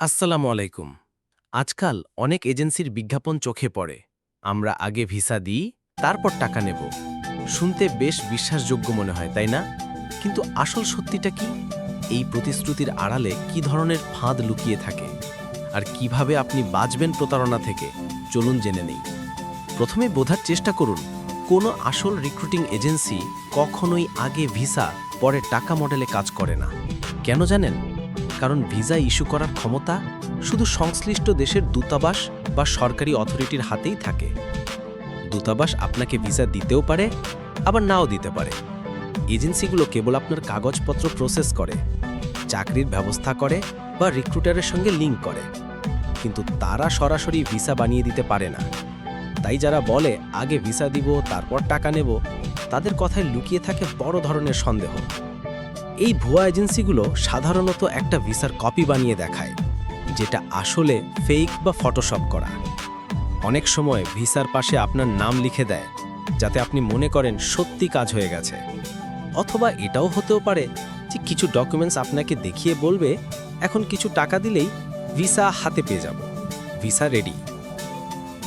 আসসালামু আলাইকুম। আজকাল অনেক এজেন্সির বিজ্ঞাপন চোখে পড়ে। আমরা আগে ভিসা দিই, তারপর টাকা নেব। শুনতে বেশ বিশ্বাসযোগ্য মনে হয়, তাই না? কিন্তু আসল সত্যিটা কি? এই প্রতিশ্রুতির আড়ালে কি ধরনের ফাঁদ লুকিয়ে থাকে? আর কীভাবে আপনি বাঁচবেন প্রতারণা থেকে? চলুন জেনে নেই। প্রথমে বোঝার চেষ্টা করুন, কোনো আসল রিক্রুটিং এজেন্সি কখনোই আগে ভিসা, পরে টাকা মডেলে কাজ করে না। কেন জানেন? কারণ ভিসা ইস্যু করার ক্ষমতা শুধু সংশ্লিষ্ট দেশের দূতাবাস বা সরকারি অথরিটির হাতেই থাকে। দূতাবাস আপনাকে ভিসা দিতেও পারে, আবার নাও দিতে পারে। এজেন্সিগুলো কেবল আপনার কাগজপত্র প্রসেস করে, চাকরির ব্যবস্থা করে বা রিক্রুটারের সঙ্গে লিঙ্ক করে। কিন্তু তারা সরাসরি ভিসা বানিয়ে দিতে পারে না। তাই যারা বলে, আগে ভিসা দিব, তারপর টাকা নেব, তাদের কথায় লুকিয়ে থাকে বড় ধরনের সন্দেহ। এই ভুয়া এজেন্সিগুলো সাধারণত একটা ভিসার কপি বানিয়ে দেখায়, যেটা আসলে ফেক বা ফটোশপ করা। অনেক সময় ভিসার পাশে আপনার নাম লিখে দেয়, যাতে আপনি মনে করেন সত্যি কাজ হয়ে গেছে। অথবা এটাও হতেও পারে যে কিছু ডকুমেন্টস আপনাকে দেখিয়ে বলবে, এখন কিছু টাকা দিলেই ভিসা হাতে পেয়ে যাব, ভিসা রেডি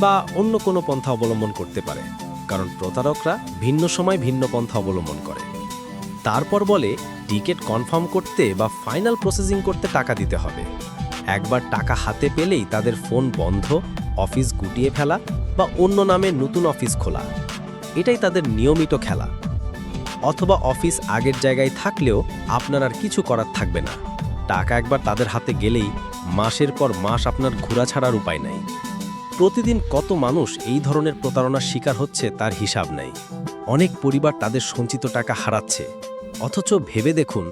বা অন্য কোনো পন্থা অবলম্বন করতে পারে, কারণ প্রতারকরা ভিন্ন সময় ভিন্ন পন্থা অবলম্বন করে। তারপর বলে টিকিট কনফার্ম করতে বা ফাইনাল প্রসেসিং করতে টাকা দিতে হবে। একবার টাকা হাতে পেলেই তাদের ফোন বন্ধ, অফিস গুটিয়ে ফেলা বা অন্য নামে নতুন অফিস খোলা। এটাই তাদের নিয়মিত খেলা। অথবা অফিস আগের জায়গায় থাকলেও আপনার আর কিছু করার থাকবে না। টাকা একবার তাদের হাতে গেলেই মাসের পর মাস আপনার ঘোরা ছাড়ার উপায় নাই। প্রতিদিন কত মানুষ এই ধরনের প্রতারণার শিকার হচ্ছে তার হিসাব নেই। অনেক পরিবার তাদের সঞ্চিত টাকা হারাচ্ছে। অথচ ভেবে দেখুন,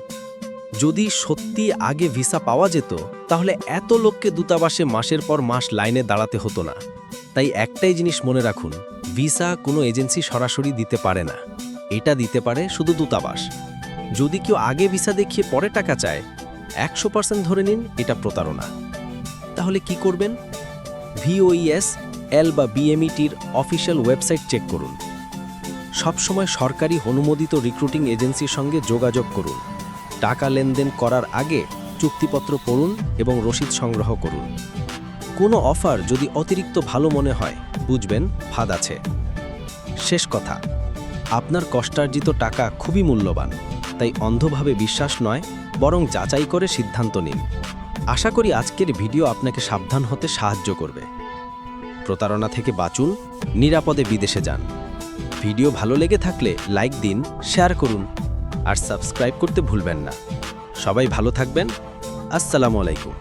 যদি সত্যি আগে ভিসা পাওয়া যেত, তাহলে এত লোককে দূতাবাসে মাসের পর মাস লাইনে দাঁড়াতে হতো না। তাই একটাই জিনিস মনে রাখুন, ভিসা কোনো এজেন্সি সরাসরি দিতে পারে না। এটা দিতে পারে শুধু দূতাবাস। যদি কেউ আগে ভিসা দেখিয়ে পরে টাকা চায়, একশো পার্সেন্ট ধরে নিন এটা প্রতারণা। তাহলে কি করবেন? ভিওইএস, এল বা বিএমইটির অফিসিয়াল ওয়েবসাইট চেক করুন। সবসময় সরকারি অনুমোদিত রিক্রুটিং এজেন্সির সঙ্গে যোগাযোগ করুন। টাকা লেনদেন করার আগে চুক্তিপত্র পড়ুন এবং রসিদ সংগ্রহ করুন। কোনো অফার যদি অতিরিক্ত ভালো মনে হয়, বুঝবেন, ফাঁদ আছে। শেষ কথা, আপনার কষ্টার্জিত টাকা খুবই মূল্যবান, তাই অন্ধভাবে বিশ্বাস নয়, বরং যাচাই করে সিদ্ধান্ত নিন। আশা করি আজকের ভিডিও আপনাকে সাবধান হতে সাহায্য করবে। প্রতারণা থেকে বাঁচুন, নিরাপদে বিদেশে যান। ভিডিও ভালো লেগে থাকলে লাইক দিন, শেয়ার করুন, আর সাবস্ক্রাইব করতে ভুলবেন না। সবাই ভালো থাকবেন। আসসালামু আলাইকুম।